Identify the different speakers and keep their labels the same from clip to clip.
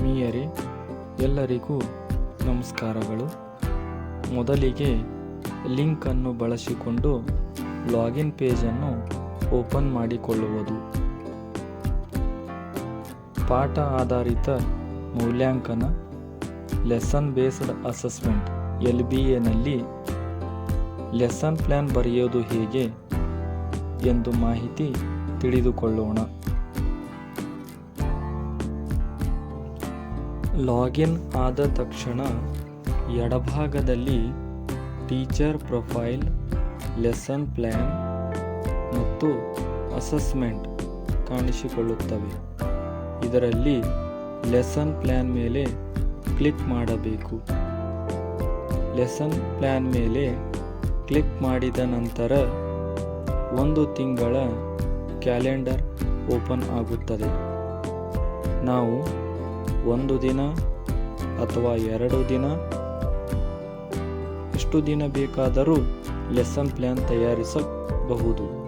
Speaker 1: ಆತ್ಮೀಯರೇ, ಎಲ್ಲರಿಗೂ ನಮಸ್ಕಾರಗಳು. ಮೊದಲಿಗೆ ಲಿಂಕನ್ನು ಬಳಸಿಕೊಂಡು ಲಾಗಿನ್ ಪೇಜನ್ನು ಓಪನ್ ಮಾಡಿಕೊಳ್ಳುವುದು. ಪಾಠ ಆಧಾರಿತ ಮೌಲ್ಯಾಂಕನ, lesson based assessment, L B ಎನಲ್ಲಿ lesson plan ಬರೆಯೋದು ಹೇಗೆ ಎಂದು ಮಾಹಿತಿ ತಿಳಿದುಕೊಳ್ಳೋಣ. ಲಾಗಿನ್ ಆದ ತಕ್ಷಣ ಎಡಭಾಗದಲ್ಲಿ ಟೀಚರ್ ಪ್ರೊಫೈಲ್, ಲೆಸನ್ ಪ್ಲ್ಯಾನ್ ಮತ್ತು ಅಸೆಸ್ಮೆಂಟ್ ಕಾಣಿಸಿಕೊಳ್ಳುತ್ತವೆ. ಇದರಲ್ಲಿ ಲೆಸನ್ ಪ್ಲ್ಯಾನ್ ಮೇಲೆ ಕ್ಲಿಕ್ ಮಾಡಬೇಕು. ಲೆಸನ್ ಪ್ಲ್ಯಾನ್ ಮೇಲೆ ಕ್ಲಿಕ್ ಮಾಡಿದ ನಂತರ ಒಂದು ತಿಂಗಳ ಕ್ಯಾಲೆಂಡರ್ ಓಪನ್ ಆಗುತ್ತದೆ. ನಾವು ಒಂದು ದಿನ ಅಥವಾ ಎರಡು ದಿನ? ಎಷ್ಟು ದಿನ ಬೇಕಾದರೂ ಲೆಸನ್ ಪ್ಲ್ಯಾನ್ ತಯಾರಿಸಬಹುದು.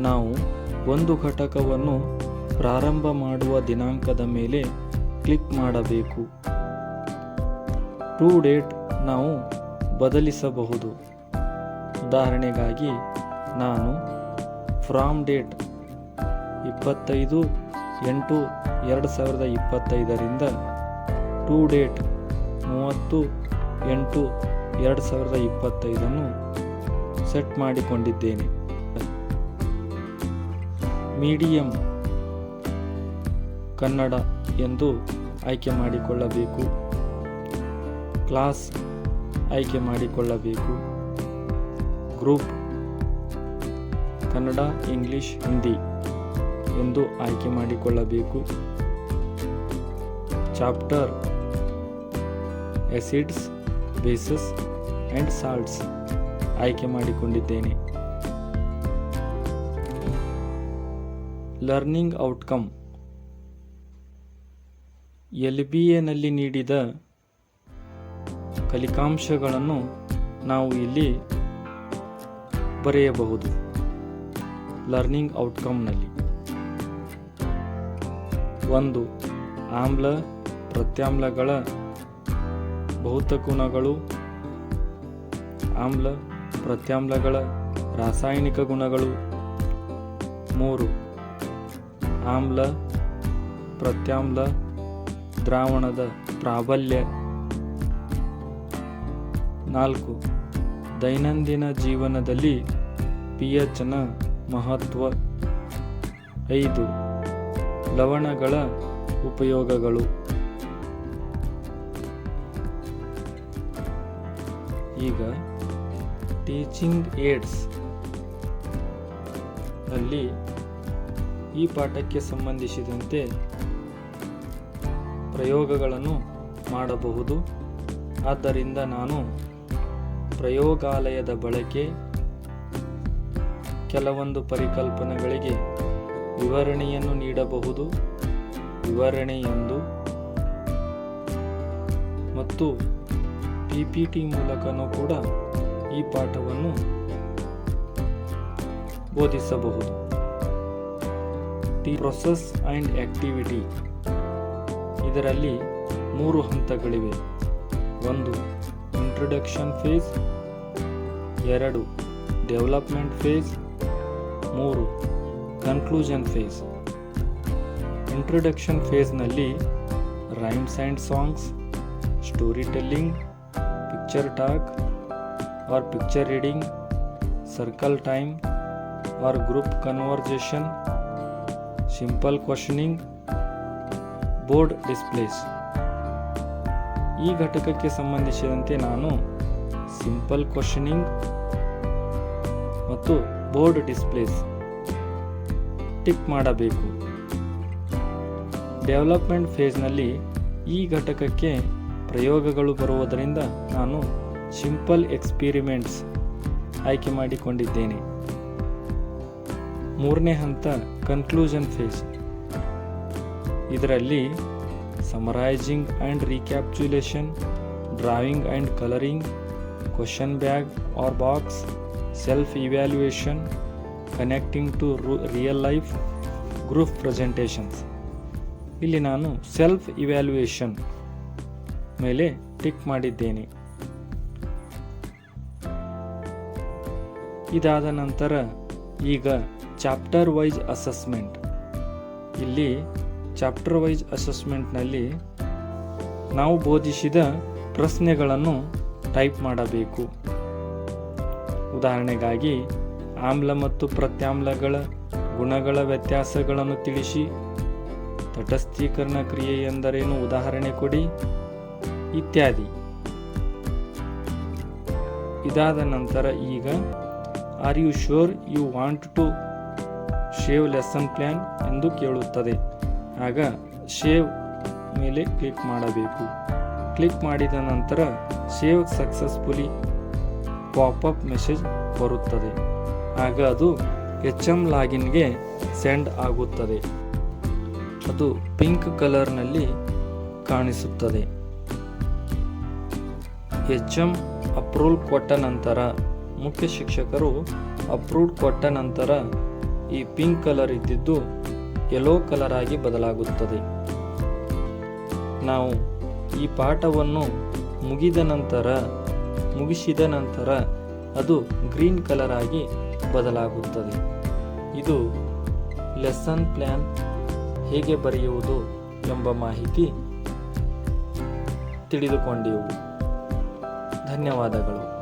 Speaker 1: ನಾವು ಒಂದು ಘಟಕವನ್ನು ಪ್ರಾರಂಭ ಮಾಡುವ ದಿನಾಂಕದ ಮೇಲೆ ಕ್ಲಿಕ್ ಮಾಡಬೇಕು. ಟೂ ಡೇಟ್ ನಾವು ಬದಲಿಸಬಹುದು. ಉದಾಹರಣೆಗಾಗಿ ನಾನು ಫ್ರಾಮ್ ಡೇಟ್ ಇಪ್ಪತ್ತೈದು ಎಂಟು ಎರಡು ಸಾವಿರದ ಇಪ್ಪತ್ತೈದರಿಂದ ಟೂ ಡೇಟ್ ಮೂವತ್ತು ಎಂಟು ಎರಡು ಸಾವಿರದ ಇಪ್ಪತ್ತೈದನ್ನು ಸೆಟ್ ಮಾಡಿಕೊಂಡಿದ್ದೇನೆ. ಮೀಡಿಯಂ ಕನ್ನಡ ಎಂದು ಆಯ್ಕೆ ಮಾಡಿಕೊಳ್ಳಬೇಕು. ಕ್ಲಾಸ್ ಆಯ್ಕೆ ಮಾಡಿಕೊಳ್ಳಬೇಕು. Group Kannada, English, Hindi. ಎಂದು ಆಯ್ಕೆ ಮಾಡಿಕೊಳ್ಳಬೇಕು. Chapter acids bases and salts ಆಯ್ಕೆ ಮಾಡಿಕೊಂಡಿದ್ದೇನೆ. Learning outcome. ಎಲ್ ಬಿ ಎನಲ್ಲಿ ನೀಡಿದ ಕಲಿಕಾಂಶಗಳನ್ನು ನಾವು ಇಲ್ಲಿ ಬರೆಯಬಹುದು. ಲರ್ನಿಂಗ್ ಔಟ್ಕಮ್ನಲ್ಲಿ ಒಂದು ಆಮ್ಲ, ಪ್ರತ್ಯಾಮ್ಲಗಳ ಭೌತ ಗುಣಗಳು ಆಮ್ಲ, ಪ್ರತ್ಯಾಮ್ಲಗಳ ರಾಸಾಯನಿಕ ಗುಣಗಳು. ಮೂರು, ಆಮ್ಲ, ಪ್ರತ್ಯಾಮ್ಲ ದ್ರಾವಣದ ಪ್ರಾಬಲ್ಯ. ನಾಲ್ಕು, ದೈನಂದಿನ ಜೀವನದಲ್ಲಿ ಪಿ ಎಚ್ನ ಮಹತ್ವ. ಐದು ಲವಣಗಳ ಉಪಯೋಗಗಳು. ಈಗ ಟೀಚಿಂಗ್ ಏಡ್ಸ್ ಅಲ್ಲಿ ಈ ಪಾಠಕ್ಕೆ ಸಂಬಂಧಿಸಿದಂತೆ ಪ್ರಯೋಗಗಳನ್ನು ಮಾಡಬಹುದು. ಆದ್ದರಿಂದ ನಾನು ಪ್ರಯೋಗಾಲಯದ ಬಳಕೆ ಕೆಲವೊಂದು ಪರಿಕಲ್ಪನೆಗಳಿಗೆ ವಿವರಣೆಯನ್ನು ನೀಡಬಹುದು. ವಿವರಣೆ ಎಂದು ಮತ್ತು ಪಿ ಪಿ ಟಿ ಮೂಲಕನೂ ಕೂಡ ಈ ಪಾಠವನ್ನು ಬೋಧಿಸಬಹುದು ಟಿ ಪ್ರೊಸೆಸ್ ಆ್ಯಂಡ್ ಆಕ್ಟಿವಿಟಿ ಇದರಲ್ಲಿ ಮೂರು ಹಂತಗಳಿವೆ. ಒಂದು ಇಂಟ್ರೊಡಕ್ಷನ್ ಫೇಸ್ ಎರಡು ಡೆವಲಪ್ಮೆಂಟ್ ಫೇಸ್ ಮೂರು conclusion phase introduction ಫೇಸ್ನಲ್ಲಿ rhymes and songs story telling picture talk or picture reading circle time or group conversation simple questioning board displays ಈ ಘಟಕಕ್ಕೆ ಸಂಬಂಧಿಸಿದಂತೆ ನಾನು ಸಿಂಪಲ್ ಕ್ವಶನಿಂಗ್ ಮತ್ತು ಬೋರ್ಡ್ ಡಿಸ್ಪ್ಲೇಸ್ ಟಿಕ್ ಮಾಡಬೇಕು. Development ಫೇಸ್ನಲ್ಲಿ ಈ ಘಟಕಕ್ಕೆ ಪ್ರಯೋಗಗಳು ಬರುವುದರಿಂದ ನಾನು ಸಿಂಪಲ್ ಎಕ್ಸ್ಪಿರಿಮೆಂಟ್ಸ್ ಆಯ್ಕೆ ಮಾಡಿಕೊಂಡಿದ್ದೇನೆ. ಮೂರನೇ ಹಂತ ಕನ್ಕ್ಲೂಷನ್ ಫೇಸ್. ಇದರಲ್ಲಿ summarizing and recapitulation drawing and colouring, question bag or box, self evaluation connecting to real life group presentations ಇಲ್ಲಿ ನಾನು ಸೆಲ್ಫ್ ಇವ್ಯಾಲ್ಯೂಯೇಷನ್ ಮೇಲೆ ಟಿಕ್ ಮಾಡಿದ್ದೇನೆ. ಇದಾದ ನಂತರ ಈಗ ಚಾಪ್ಟರ್ ವೈಸ್ ಅಸೆಸ್ಮೆಂಟ್ ಇಲ್ಲಿ ಚಾಪ್ಟರ್ ವೈಸ್ ಅಸೆಸ್ಮೆಂಟ್ನಲ್ಲಿ ನಾವು ಬೋಧಿಸಿದ ಪ್ರಶ್ನೆಗಳನ್ನು ಟೈಪ್ ಮಾಡಬೇಕು. ಉದಾಹರಣೆಗಾಗಿ ಆಮ್ಲ ಮತ್ತು ಪ್ರತ್ಯಾಮ್ಲಗಳ ಗುಣಗಳ ವ್ಯತ್ಯಾಸಗಳನ್ನು ತಿಳಿಸಿ ತಟಸ್ಥೀಕರಣ ಕ್ರಿಯೆ ಎಂದರೇನು? ಉದಾಹರಣೆ ಕೊಡಿ. ಇತ್ಯಾದಿ. ಇದಾದ ನಂತರ ಈಗ, are you sure you want to save lesson plan ಎಂದು ಕೇಳುತ್ತದೆ. ಆಗ ಶೇವ್ ಮೇಲೆ ಕ್ಲಿಕ್ ಮಾಡಬೇಕು. ಕ್ಲಿಕ್ ಮಾಡಿದ ನಂತರ ಶೇವ್ ಸಕ್ಸಸ್ಫುಲಿ ಅಪ್ ಮೆಸೇಜ್ ಬರುತ್ತದೆ. ಆಗ ಅದು ಎಚ್ ಎಂ ಲಾಗಿನ್ಗೆ ಸೆಂಡ್ ಆಗುತ್ತದೆ. ಅದು ಪಿಂಕ್ ಕಲರ್ನಲ್ಲಿ ಕಾಣಿಸುತ್ತದೆ. ಎಚ್ ಎಂ ಅಪ್ರೂವ್ ಕೊಟ್ಟ ನಂತರ ಮುಖ್ಯ ಶಿಕ್ಷಕರು ಅಪ್ರೂವ್ ಕೊಟ್ಟ ನಂತರ ಈ ಪಿಂಕ್ ಕಲರ್ ಇದ್ದಿದ್ದು ಯೆಲ್ಲೋ ಕಲರ್ ಆಗಿ ಬದಲಾಗುತ್ತದೆ. ನಾವು ಈ ಪಾಠವನ್ನು ಮುಗಿದ ನಂತರ ಮುಗಿಸಿದ ನಂತರ ಅದು ಗ್ರೀನ್ ಕಲರ್ ಆಗಿ ಬದಲಾಗುತ್ತದೆ. ಇದು ಲೆಸನ್ ಪ್ಲ್ಯಾನ್ ಹೇಗೆ ಬರೆಯುವುದು ಎಂಬ ಮಾಹಿತಿ ತಿಳಿದುಕೊಂಡೆವು ಧನ್ಯವಾದಗಳು.